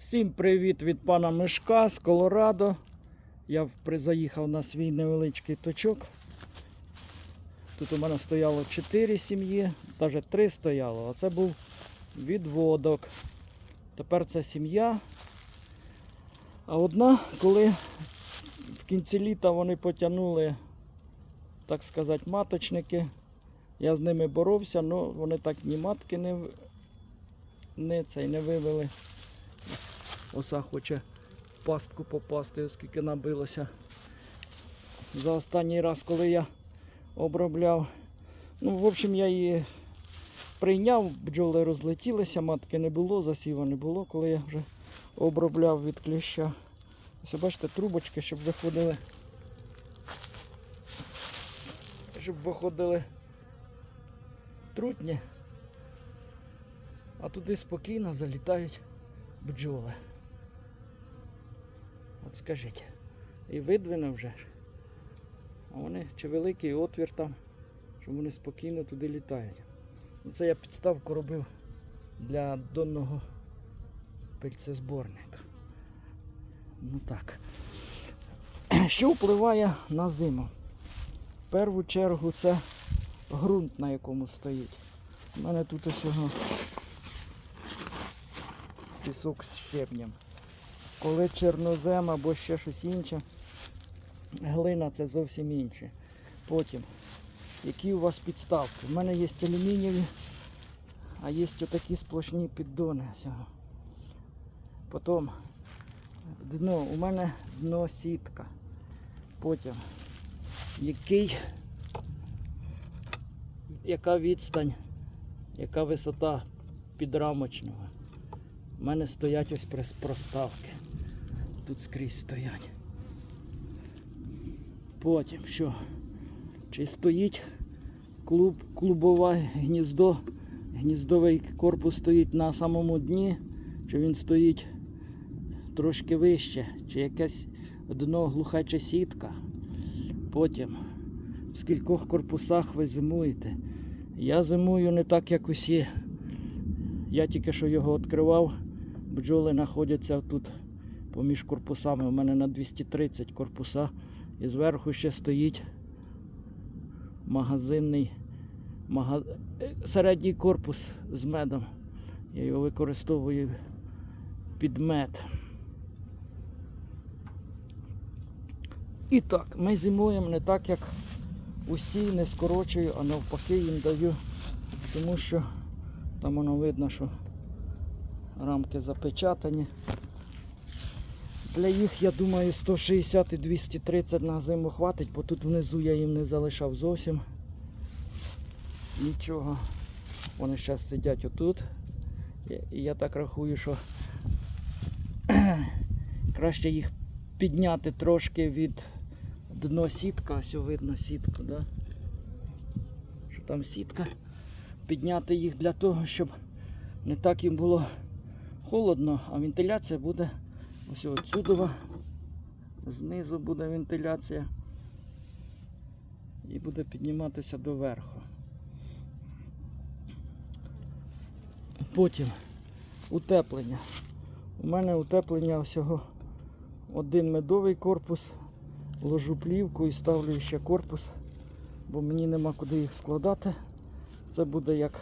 Всім привіт від пана Мишка з Колорадо. Я заїхав на свій невеличкий точок. Тут у мене стояло 4 сім'ї, навіть 3 стояло, а це був відводок. Тепер це сім'я. А одна, коли в кінці літа вони потягнули, так сказати, маточники, я з ними боровся, але вони так ні матки не, не, цей, не вивели. Оса хоче пастку попасти, оскільки набилося. За останній раз, коли я обробляв. Ну, в общем, я її прийняв, бджоли розлетілися, матки не було, засіва не було, коли я вже обробляв від кліща. Ось бачите, трубочки, щоб виходили. Щоб виходили трутні. А туди спокійно залітають бджоли. Скажіть. І видвине вже. А вони чи великий отвір там, що вони спокійно туди літають. Це я підставку робив для донного пильцезборника. Ну так. Що впливає на зиму? В першу чергу це ґрунт, на якому стоїть. У мене тут ось пісок з щебнем. Коли чорнозем або ще щось інше, глина це зовсім інше. Потім, які у вас підставки? У мене є алюмінієві, а є отакі сплошні піддони. Потім дно, у мене дно сітка. Потім, який, яка відстань, яка висота підрамочного. У мене стоять ось прос- проставки. Тут скрізь стоять. Потім що? Чи стоїть клуб, клубове гніздо, гніздовий корпус стоїть на самому дні, чи він стоїть трошки вище, чи якесь дно глухача сітка. Потім в скількох корпусах ви зимуєте. Я зимую не так, як усі. Я тільки що його відкривав. Бджоли знаходяться тут поміж корпусами. У мене на 230 корпуса. І зверху ще стоїть магазинний мага... е, середній корпус з медом. Я його використовую під мед. І так, ми зимуємо не так, як усі, не скорочую, а навпаки їм даю, тому що там воно видно, що рамки запечатані. Для їх, я думаю, 160 і 230 на зиму хватить, бо тут внизу я їм не залишав зовсім нічого. Вони зараз сидять отут. І- я так рахую, що краще їх підняти трошки від дно сітка, ось видно сітку, да? що там сітка. Підняти їх для того, щоб не так їм було холодно, а вентиляція буде ось отсюдова. Знизу буде вентиляція і буде підніматися доверху. Потім утеплення. У мене утеплення всього один медовий корпус, ложу плівку і ставлю ще корпус, бо мені нема куди їх складати. Це буде як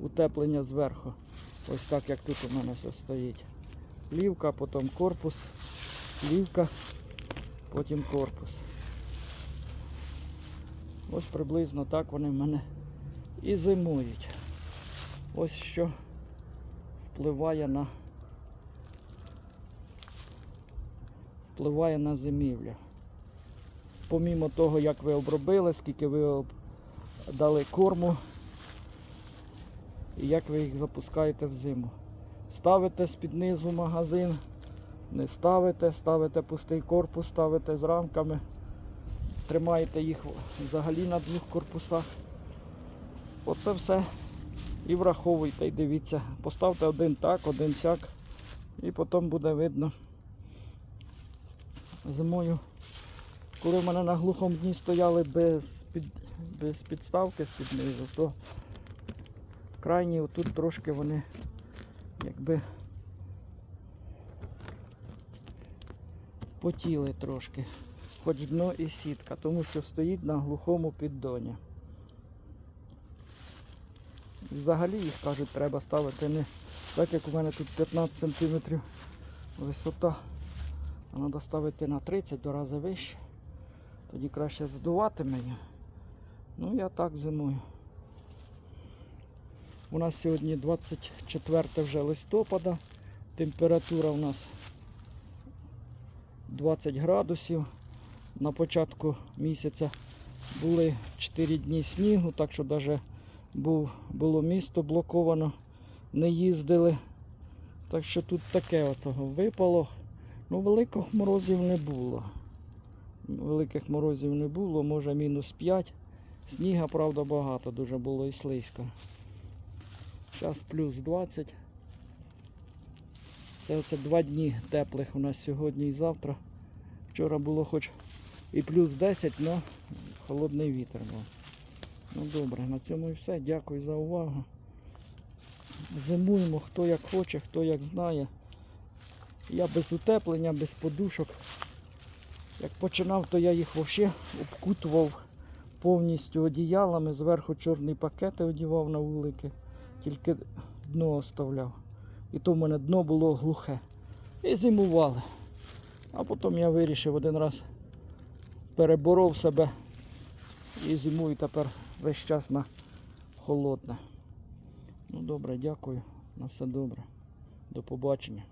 утеплення зверху. Ось так як тут у мене все стоїть. Плівка, потім корпус, плівка, потім корпус. Ось приблизно так вони в мене і зимують. Ось що впливає на впливає на зимівлю. Помімо того, як ви обробили, скільки ви дали корму і як ви їх запускаєте в зиму. Ставите з-під низу магазин, не ставите, ставите пустий корпус, ставите з рамками, тримаєте їх взагалі на двох корпусах. Оце все і враховуйте, і дивіться. Поставте один так, один сяк, і потім буде видно зимою. Коли в мене на глухому дні стояли без, під, без підставки з-під низу, то крайні отут трошки вони якби потіли трошки, хоч дно і сітка, тому що стоїть на глухому піддоні. Взагалі їх кажуть, треба ставити не так, як у мене тут 15 см висота, а треба ставити на 30 до рази вище. Тоді краще здувати здуватиме. Ну я так зимую. У нас сьогодні 24 вже листопада. Температура у нас 20 градусів. На початку місяця були 4 дні снігу, так що навіть було місто блоковано, не їздили. Так що тут таке отого випало. Ну, великих морозів не було. Великих морозів не було, може мінус 5. Сніга, правда, багато дуже було і слизько. Зараз плюс 20. Це оце два дні теплих у нас сьогодні і завтра. Вчора було хоч і плюс 10, але холодний вітер був. Ну добре, на цьому і все. Дякую за увагу. Зимуємо хто як хоче, хто як знає. Я без утеплення, без подушок. Як починав, то я їх взагалі обкутував повністю одіялами, зверху чорні пакети одівав на вулики, тільки дно оставляв. І то в мене дно було глухе. І зимували. А потім я вирішив один раз переборов себе і зимую тепер весь час на холодне. Ну добре, дякую. На все добре. До побачення.